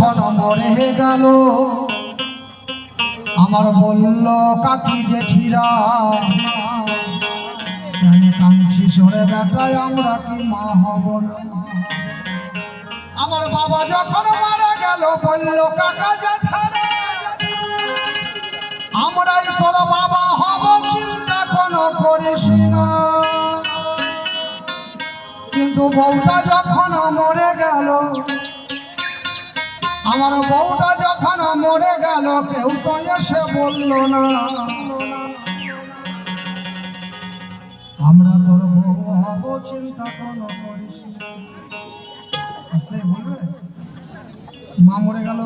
যখন মরে গেল? আমার বলল, কাকি জেঠিরা কাঞ্চি সরে বেটায়, আমরা কি মা হব আমার বাবা যখন মারা গেল, বলল, কাকা জেঠারা আমরাই তোর বাবা হব, চিন্তা কোনো করিস না। কিন্তু বউটা যখন মরে গেল আমার বউটা যখন মরে গেল, কেউ তো এসে বলল না। আমরা তোর বউ হব, চিন্তা কোনো করিস আসতে বলবে? মা মরে গেল।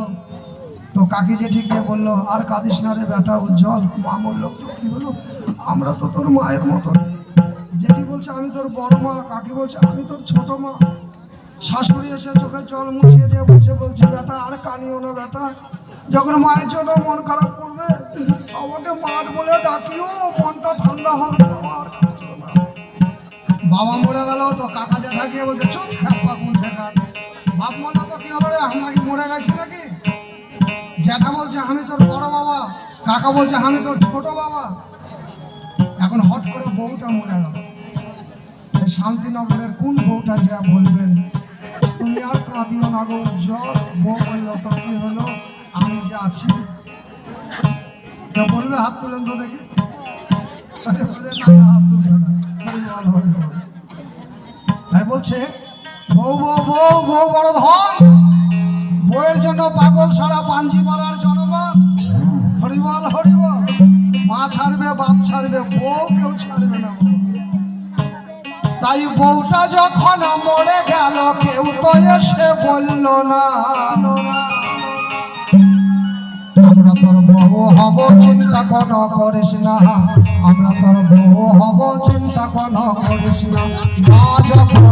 তো কাকি জেঠি গিয়ে বলল, আর কাঁদিস না রে বেটা, উজ্জ্বল। মা বলল কি হলো? আমরা তো তোর মায়ের মতো। জেঠি বলছে, আমি তোর বড় মা। কাকি বলছে, আমি তোর ছোট মা। শাশুড়ি এসে চোখে জল মুছিয়ে দিয়ে বলছে বলছে, বেটা, আর কানিও না, বেটা। যখন মায়ের জন্য মন খারাপ করবে, আমাকে মাঠ বলে ডাকিও, মনটা ঠান্ডা হবে, বাবা, আর বাবা মরে গেল, তো কাকা জ্যাঠা গিয়ে বলছে, চুপ খাপা কোন বাপ মনে তো কি হবে রে আমরা মরে গেছি নাকি? জ্যাঠা বলছে, আমি তোর বড় বাবা। কাকা বলছে, আমি তোর ছোট বাবা। এখন হট করে বউটা মরে গেল। শান্তিনগরের কোন বউটা যা বলবেন আর কাঁদিও না গো, জ্বর, বউ কি হলো? আমি যে আছি। কেউ বলবে, হাত তুলেন তো দেখি। হাত তুলবে না। তাই বলছে, বউ বউ বউ বউ, বড় ধন। বউয়ের জন্য পাগল সারা পাঞ্জি পাড়ার জনগণ। হরিবল হরিবল মা ছাড়বে, বাপ ছাড়বে, বউ কেউ ছাড়বে না তাই বউটা যখন মরে গেল, কেউ তো এসে বলল না। আমরা তোর বউ হব, চিন্তা কোন করিস না। আমরা তোর বউ হব, চিন্তা কোন করিস না। যখন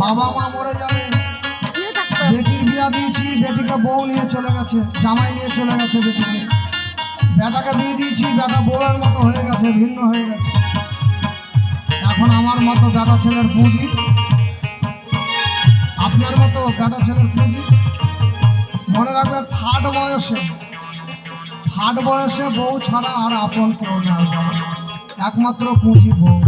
বাবা মা মরে যাবে। বেটির বিয়া দিয়েছি বেটিকে বউ নিয়ে চলে গেছে জামাই নিয়ে চলে গেছে বেটিকে। বেটাকে বিয়ে দিয়েছি বেটা বউয়ের মতো হয়ে গেছে ভিন্ন হয়ে গেছে। এখন আমার মতো বেটা ছেলের পুঁজি। আপনার মতো বেটা ছেলের পুঁজি। মনে রাখবে থার্ড বয়সে। থার্ড বয়সে বউ ছাড়া আর আপন কেউ বাবা। একমাত্র পুঁজি বউ।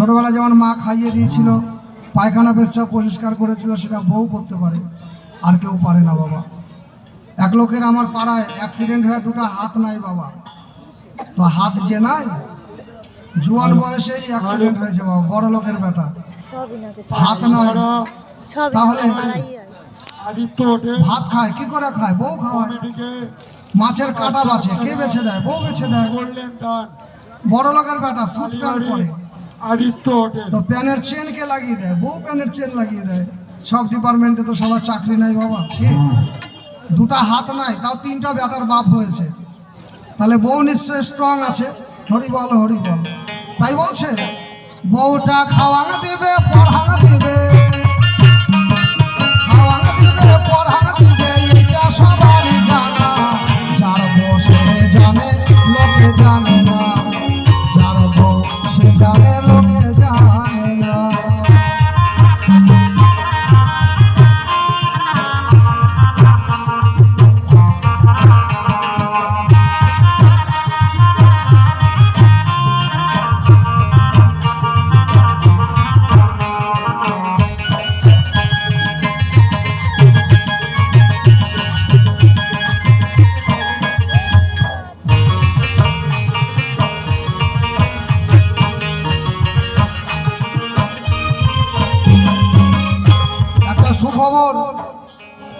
ছোটবেলা যেমন মা খাইয়ে দিয়েছিল পায়খানা পেশাব পরিষ্কার করেছিল সেটা বউ করতে পারে আর কেউ পারে না বাবা। এক লোকের আমার পাড়ায় অ্যাক্সিডেন্ট হয়ে দুটো হাত নাই বাবা। তো হাত যে নাই জোয়ান বয়সেই অ্যাক্সিডেন্ট হয়েছে বাবা বড় লোকের বেটা হাত নয় তাহলে? ভাত খায় কি করে খায়? বউ খাওয়ায়। মাছের কাটা বাছে কে বেছে দেয়? বউ বেছে দেয়। বড় লোকের বেটা প্যান্ট পরে তো প্যানের চেন কে লাগিয়ে দেয়? বউ প্যানের চেন লাগিয়ে দেয়। সব ডিপার্টমেন্টে তো সবার চাকরি নাই বাবা। দুটা হাত নাই, তাও তিনটা ব্যাটার বাপ হয়েছে। তাহলে বউ নিশ্চয়ই স্ট্রং আছে। হরি বল হরি বল। তাই বলছে, বউটা খাওয়ানো দেবে, পড়ানো দিবে।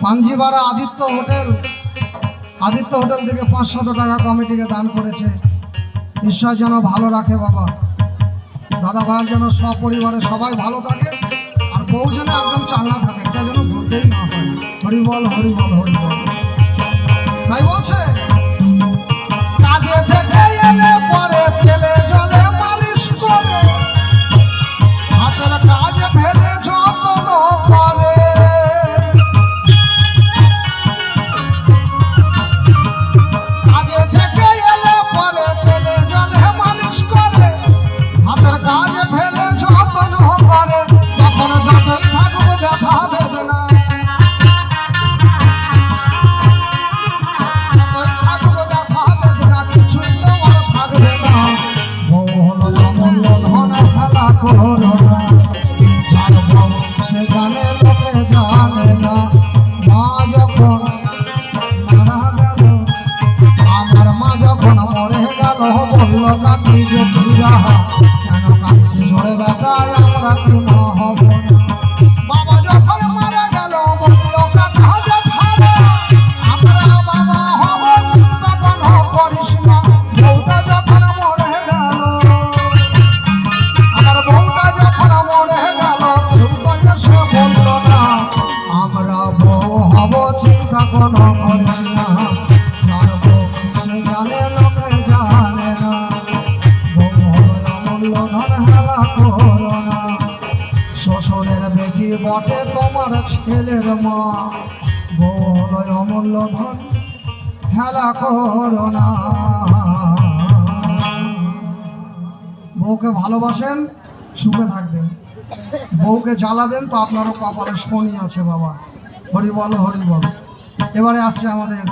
পাঞ্জিবাড়া আদিত্য হোটেল। আদিত্য হোটেল থেকে পাঁচশত টাকা কমিটিকে দান করেছে। ঈশ্বর যেন ভালো রাখে বাবা। দাদা ভাইয়ের যেন সপরিবারে সবাই ভালো থাকে আর বউ যেন একদম চাঙ্গা থাকে, এটা যেন বলতেই না হয়। হরিবল হরিবল হরিবল তাই বলছে, কাজে থেকে এলে পরে তেলে জলে বলল কাকি যে চিরা কেন কাঁদছি ঝরে বেটায় আমরা ছেলের মা বউ হলো অমূল্য ধন খেলা করোনা বউকে ভালোবাসেন, সুখে থাকবেন। বউকে জ্বালাবেন, তো আপনারও কপালে শনি আছে বাবা। হরি বল হরি বল। এবারে আসছে আমাদের